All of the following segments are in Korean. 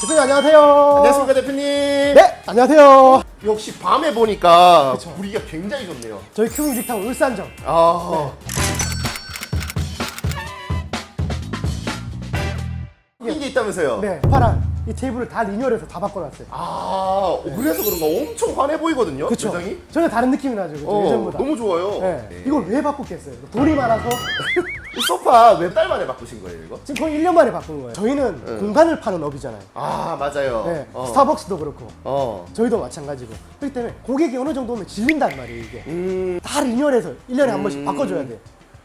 대표님 안녕하세요. 안녕하십니까 대표님. 네, 안녕하세요. 역시 밤에 보니까 그쵸. 분위기가 굉장히 좋네요. 저희 큐브 빅타운 울산점. 아. 이게 있다면서요? 네, 파란 이 테이블을 다 리뉴얼해서 다 바꿔놨어요. 아, 그래서 그런가 엄청 환해 보이거든요. 그쵸? 매장이. 전혀 다른 느낌이 나죠, 그쵸? 어, 예전보다. 너무 좋아요. 네. 네. 이걸 왜 바꿨겠어요? 돈이 많아서 이 소파 몇 달 만에 바꾸신 거예요, 이거? 지금 거의 1년 만에 바꾼 거예요. 저희는 네. 공간을 파는 업이잖아요. 아, 맞아요. 네, 어. 스타벅스도 그렇고 어. 저희도 마찬가지고 그렇기 때문에 고객이 어느 정도 오면 질린단 말이에요, 이게. 음, 다 리뉴얼해서 1년에 한 번씩 음. 바꿔줘야 돼.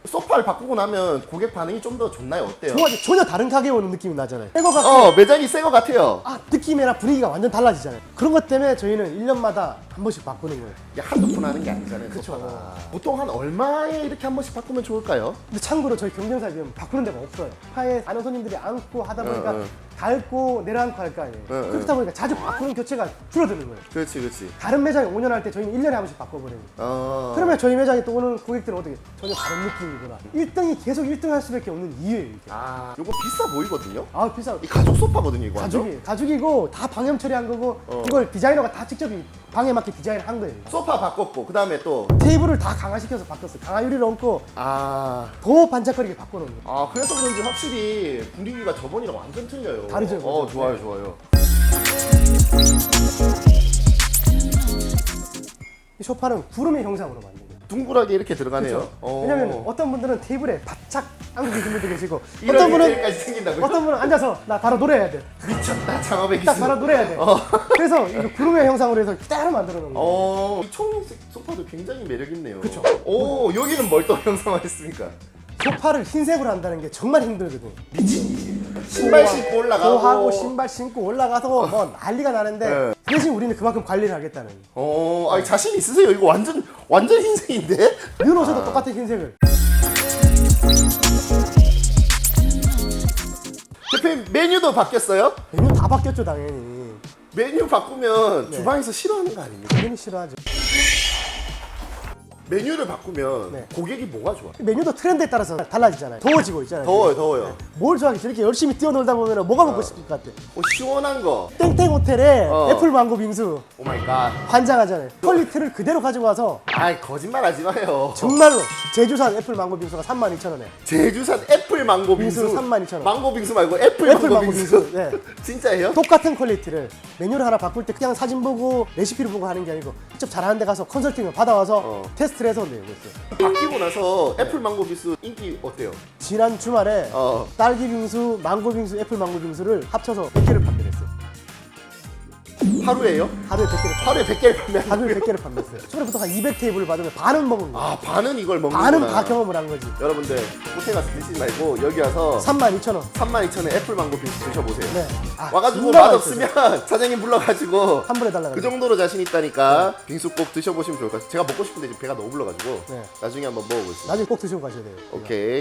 소파를 바꾸고 나면 고객 반응이 좀 더 좋나요? 어때요? 좋아지 전혀 다른 가게 오는 느낌이 나잖아요. 새거 같고 어, 매장이 새거 같아요. 아, 느낌이나 분위기가 완전 달라지잖아요. 그런 것 때문에 저희는 1년마다 한 번씩 바꾸는 거예요. 이게 한두 푼 하는 게 아니잖아요. 그쵸. 소파가. 보통 한 얼마에 이렇게 한 번씩 바꾸면 좋을까요? 근데 참고로 저희 경쟁사 지금 바꾸는 데가 없어요. 파에 많은 손님들이 앉고 하다 보니까 응, 응. 닳고 내려앉고 할 거 아니에요. 응, 그렇다 보니까 자주 바꾸는 교체가 줄어드는 거예요. 그렇지, 그렇지. 다른 매장이 5년 할 때 저희는 1년에 한 번씩 바꿔버려요. 어. 그러면 저희 매장에 또 오는 고객들은 어떻게 전혀 다른 느낌이구나. 1등이 계속 1등 할 수밖에 없는 이유예요, 이게. 아, 요거 비싸 보이거든요. 아, 비싸. 이 가죽 소파거든요, 이거 완전. 가죽이, 가죽이고 다 방염 처리한 거고 어. 이걸 디자이너가 다 직접 이 방에 맞게 디자인을 한 거예요. 소파 바꿨고 그 다음에 또 테이블을 다 강화시켜서 바꿨어요. 강화 유리를 얹고 아, 더 반짝거리게 바꿔놓은 거예요. 아 그래서 그런지 확실히 분위기가 저번이랑 완전 틀려요. 다르죠, 어, 그죠? 좋아요, 좋아요. 이 소파는 구름의 형상으로 만든 거예요. 둥글하게 이렇게 들어가네요. 그렇죠? 어. 왜냐면 어떤 분들은 테이블에 바짝 앉고 계신 분도 계시고 어떤 분은 생긴다고요? 어떤 분은 앉아서 나 바로 노래해야 돼. 미쳤다, 창업의 딱 기술. 바로 노래해야 돼. 어. 그래서 이거 구름의 형상으로 해서 기다려 만들어 놓은 거예요. 어, 이 청색 소파도 굉장히 매력 있네요. 그쵸. 오, 여기는 뭘 또 형상화했습니까? 소파를 흰색으로 한다는 게 정말 일이에요. 신발 신고 올라가고. 하고 신발 신고 올라가서 뭐 난리가 나는데 네. 대신 우리는 그만큼 관리를 하겠다는. 어, 아니 자신 있으세요? 이거 완전 완전 흰색인데? 이런 옷에도 똑같은 흰색을. 대표님 메뉴도 바뀌었어요? 메뉴 다 바뀌었죠 당연히. 메뉴 바꾸면 네. 주방에서 싫어하는 거 아닙니까? 당연히 싫어하죠. 메뉴를 바꾸면 네. 고객이 뭐가 좋아? 메뉴도 트렌드에 따라서 달라지잖아요. 더워지고 있잖아요. 더워요, 더워요. 뭘 좋아하게 저렇게 열심히 뛰어놀다 보면 뭐가 먹고 싶을 것 같아? 뭐 시원한 거. 땡땡 호텔에 어. 애플 망고 빙수 오 마이 갓. 환장하잖아요. 퀄리티를 그대로 가지고 와서 아이 거짓말 하지 마요. 정말로 제주산 애플 망고 빙수가 32,000원에 제주산 애플 망고 빙수. 빙수 32,000원. 망고 빙수 말고 애플, 애플 망고, 망고 빙수. 빙수, 네. 진짜예요? 똑같은 퀄리티를 메뉴를 하나 바꿀 때 그냥 사진 보고 레시피를 보고 하는 게 아니고 직접 잘하는 데 가서 컨설팅을 받아와서 어. 테스트 를 해서 내고 있어요. 바뀌고 나서 애플 망고 빙수 인기 어때요? 지난 주말에 어. 딸기 빙수, 망고 빙수, 애플 망고 빙수를 합쳐서 100개를 판매했어요. 하루에요? 하루에 100개를 하루에 100개를 판매하는 하루에 거예요? 100개를 판매했어요. 주말부터 한 200테이블을 받으면 반은 먹은 거예요. 아 반은 이걸 먹는구나. 반은 다 경험을 한 거지. 여러분들 호텔 가서 드시지 말고 여기 와서 32,000원. 32,000원 애플 망고 빙수 드셔보세요. 네. 아, 와가지고 정말 맛없으면 사장님 불러가지고 환불해 달라고. 그 정도로 자신 있다니까 빙수 꼭 드셔보시면 좋을 것 같아요. 제가 먹고 싶은데 지금 배가 너무 불러가지고 네. 나중에 한번 먹어보겠습니다. 나중에 꼭 드시고 가셔야 돼요. 오케이.